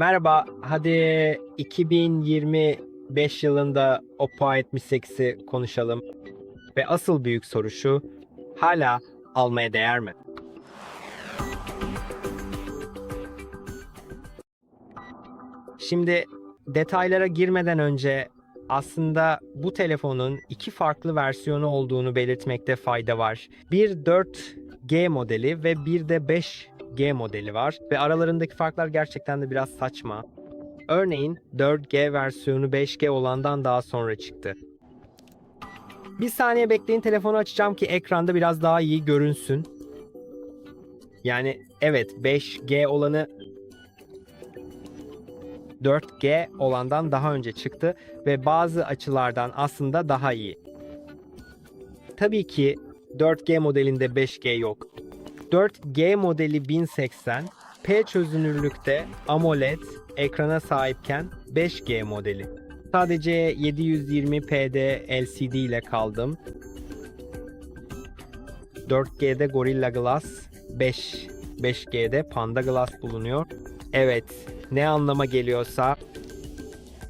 Merhaba, hadi 2025 yılında Oppo A78'i konuşalım. Ve asıl büyük soru şu, hala almaya değer mi? Şimdi detaylara girmeden önce aslında bu telefonun iki farklı versiyonu olduğunu belirtmekte fayda var. Bir 4G modeli ve bir de 5G modeli var ve aralarındaki farklar gerçekten de biraz saçma. Örneğin 4G versiyonu 5G olandan daha sonra çıktı. Bir saniye bekleyin telefonu açacağım ki ekranda biraz daha iyi görünsün. Yani evet 5G olanı 4G olandan daha önce çıktı ve bazı açılardan aslında daha iyi. Tabii ki 4G modelinde 5G yok. 4G modeli 1080 P çözünürlükte AMOLED ekrana sahipken 5G modeli. Sadece 720p'de LCD ile kaldım. 4G'de Gorilla Glass 5 5G'de Panda Glass bulunuyor. Evet, ne anlama geliyorsa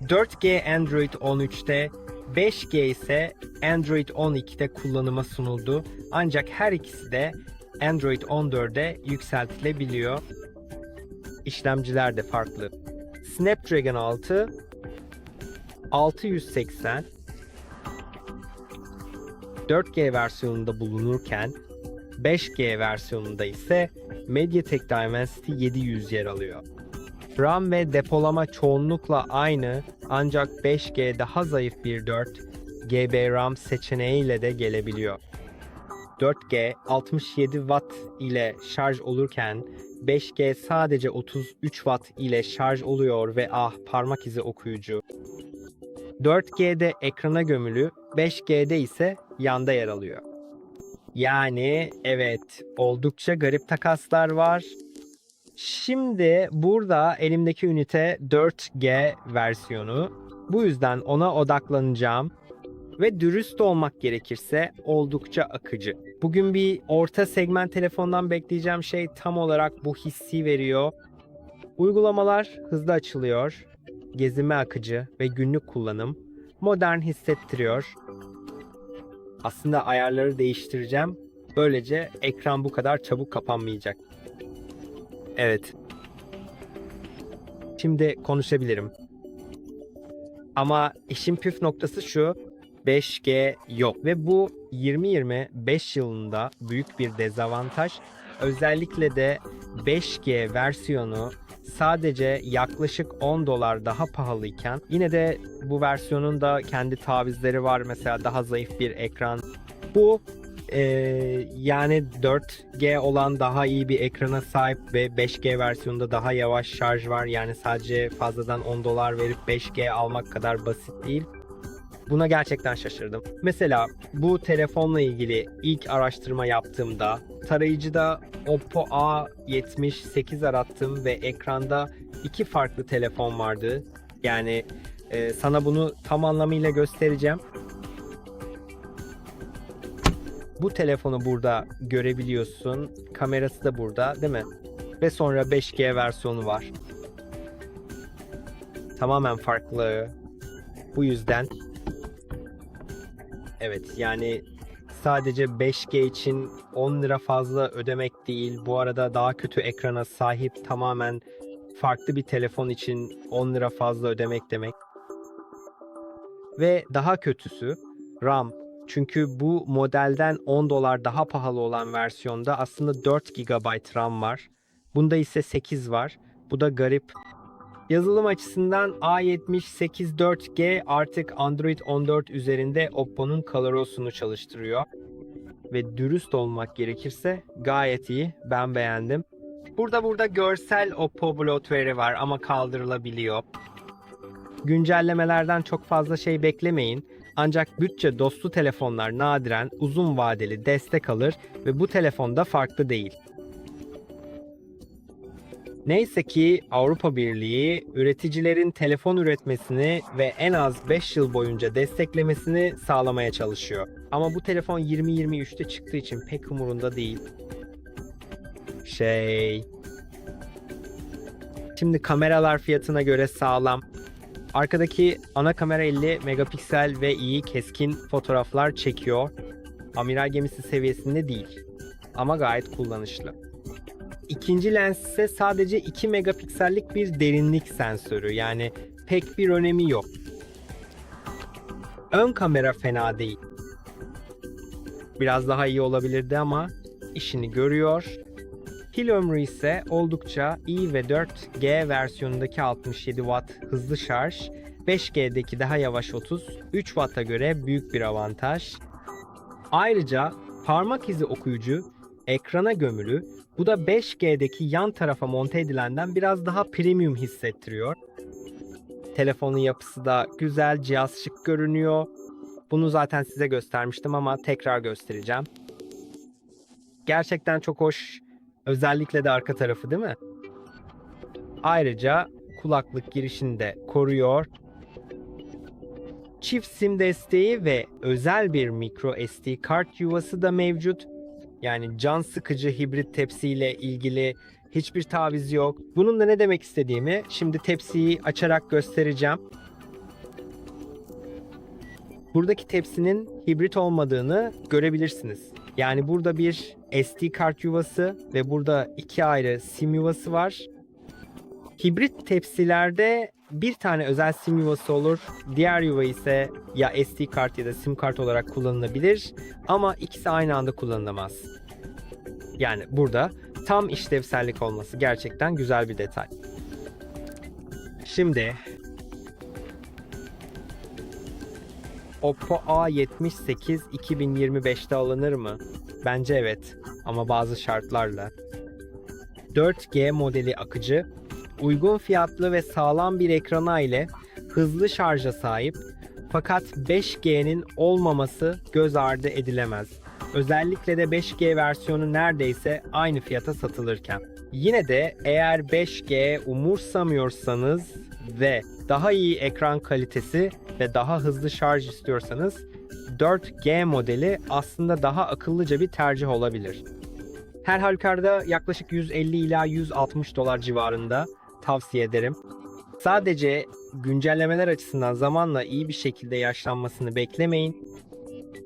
4G Android 13'te 5G ise Android 12'de kullanıma sunuldu. Ancak her ikisi de Android 14'e yükseltilebiliyor. İşlemciler de farklı. Snapdragon 6 680 4G versiyonunda bulunurken 5G versiyonunda ise MediaTek Dimensity 700 yer alıyor. RAM ve depolama çoğunlukla aynı ancak 5G daha zayıf bir 4 GB RAM seçeneğiyle de gelebiliyor. 4G 67 Watt ile şarj olurken 5G sadece 33 Watt ile şarj oluyor ve ah parmak izi okuyucu. 4G'de ekrana gömülü, 5G'de ise yanda yer alıyor. Yani evet oldukça garip takaslar var. Şimdi burada elimdeki ünite 4G versiyonu. Bu yüzden ona odaklanacağım. Ve dürüst olmak gerekirse oldukça akıcı. Bugün bir orta segment telefondan bekleyeceğim şey tam olarak bu hissi veriyor. Uygulamalar hızlı açılıyor. Gezime akıcı ve günlük kullanım modern hissettiriyor. Aslında ayarları değiştireceğim. Böylece ekran bu kadar çabuk kapanmayacak. Evet. Şimdi konuşabilirim. Ama işin püf noktası şu. 5G yok ve bu 2025 yılında büyük bir dezavantaj. Özellikle de 5G versiyonu sadece yaklaşık 10 dolar daha pahalıyken yine de bu versiyonun da kendi tavizleri var. Mesela daha zayıf bir ekran. Bu ee, yani 4G olan daha iyi bir ekrana sahip ve 5G versiyonunda daha yavaş şarj var. Yani sadece fazladan 10 dolar verip 5G almak kadar basit değil. Buna gerçekten şaşırdım. Mesela bu telefonla ilgili ilk araştırma yaptığımda tarayıcıda Oppo A78 arattım ve ekranda iki farklı telefon vardı. Yani e, sana bunu tam anlamıyla göstereceğim. Bu telefonu burada görebiliyorsun. Kamerası da burada değil mi? Ve sonra 5G versiyonu var. Tamamen farklı. Bu yüzden Evet yani sadece 5G için 10 lira fazla ödemek değil. Bu arada daha kötü ekrana sahip tamamen farklı bir telefon için 10 lira fazla ödemek demek. Ve daha kötüsü RAM. Çünkü bu modelden 10 dolar daha pahalı olan versiyonda aslında 4 GB RAM var. Bunda ise 8 var. Bu da garip. Yazılım açısından A78 4G artık Android 14 üzerinde Oppo'nun ColorOS'unu çalıştırıyor. Ve dürüst olmak gerekirse gayet iyi. Ben beğendim. Burada burada görsel Oppo bloatware'i var ama kaldırılabiliyor. Güncellemelerden çok fazla şey beklemeyin. Ancak bütçe dostu telefonlar nadiren uzun vadeli destek alır ve bu telefonda farklı değil. Neyse ki Avrupa Birliği üreticilerin telefon üretmesini ve en az 5 yıl boyunca desteklemesini sağlamaya çalışıyor. Ama bu telefon 2023'te çıktığı için pek umurunda değil. Şey... Şimdi kameralar fiyatına göre sağlam. Arkadaki ana kamera 50 megapiksel ve iyi keskin fotoğraflar çekiyor. Amiral gemisi seviyesinde değil ama gayet kullanışlı. İkinci lens ise sadece 2 megapiksellik bir derinlik sensörü yani pek bir önemi yok. Ön kamera fena değil. Biraz daha iyi olabilirdi ama işini görüyor. Pil ömrü ise oldukça iyi ve 4G versiyonundaki 67 Watt hızlı şarj, 5G'deki daha yavaş 30, 3 Watt'a göre büyük bir avantaj. Ayrıca parmak izi okuyucu ekrana gömülü, bu da 5G'deki yan tarafa monte edilenden biraz daha premium hissettiriyor. Telefonun yapısı da güzel, cihaz şık görünüyor. Bunu zaten size göstermiştim ama tekrar göstereceğim. Gerçekten çok hoş. Özellikle de arka tarafı değil mi? Ayrıca kulaklık girişini de koruyor. Çift sim desteği ve özel bir micro SD kart yuvası da mevcut. Yani can sıkıcı hibrit tepsiyle ilgili hiçbir taviz yok. Bunun da ne demek istediğimi şimdi tepsiyi açarak göstereceğim. Buradaki tepsinin hibrit olmadığını görebilirsiniz. Yani burada bir SD kart yuvası ve burada iki ayrı sim yuvası var. Hibrit tepsilerde bir tane özel sim yuvası olur. Diğer yuva ise ya SD kart ya da sim kart olarak kullanılabilir ama ikisi aynı anda kullanılamaz. Yani burada tam işlevsellik olması gerçekten güzel bir detay. Şimdi Oppo A78 2025'te alınır mı? Bence evet ama bazı şartlarla. 4G modeli akıcı, uygun fiyatlı ve sağlam bir ekranı ile hızlı şarja sahip fakat 5G'nin olmaması göz ardı edilemez. Özellikle de 5G versiyonu neredeyse aynı fiyata satılırken. Yine de eğer 5G umursamıyorsanız ve daha iyi ekran kalitesi ve daha hızlı şarj istiyorsanız 4G modeli aslında daha akıllıca bir tercih olabilir. Her halükarda yaklaşık 150 ila 160 dolar civarında tavsiye ederim. Sadece güncellemeler açısından zamanla iyi bir şekilde yaşlanmasını beklemeyin.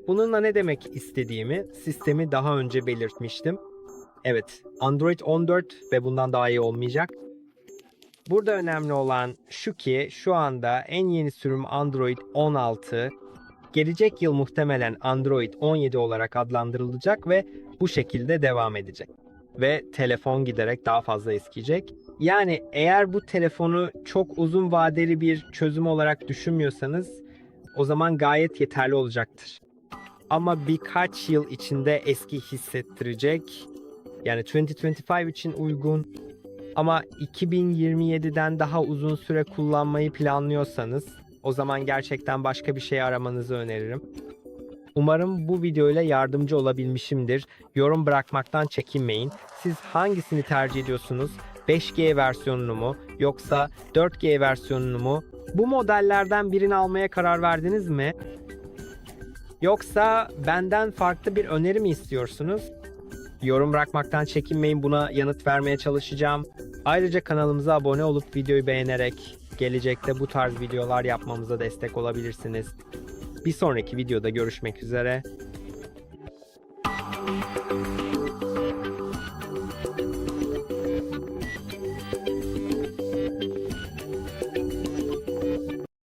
Bununla ne demek istediğimi sistemi daha önce belirtmiştim. Evet, Android 14 ve bundan daha iyi olmayacak. Burada önemli olan şu ki şu anda en yeni sürüm Android 16 gelecek yıl muhtemelen Android 17 olarak adlandırılacak ve bu şekilde devam edecek. Ve telefon giderek daha fazla eskiyecek. Yani eğer bu telefonu çok uzun vadeli bir çözüm olarak düşünmüyorsanız o zaman gayet yeterli olacaktır. Ama birkaç yıl içinde eski hissettirecek. Yani 2025 için uygun ama 2027'den daha uzun süre kullanmayı planlıyorsanız o zaman gerçekten başka bir şey aramanızı öneririm. Umarım bu videoyla yardımcı olabilmişimdir. Yorum bırakmaktan çekinmeyin. Siz hangisini tercih ediyorsunuz? 5G versiyonunu mu yoksa 4G versiyonunu mu? Bu modellerden birini almaya karar verdiniz mi? Yoksa benden farklı bir öneri mi istiyorsunuz? Yorum bırakmaktan çekinmeyin buna yanıt vermeye çalışacağım. Ayrıca kanalımıza abone olup videoyu beğenerek gelecekte bu tarz videolar yapmamıza destek olabilirsiniz. Bir sonraki videoda görüşmek üzere.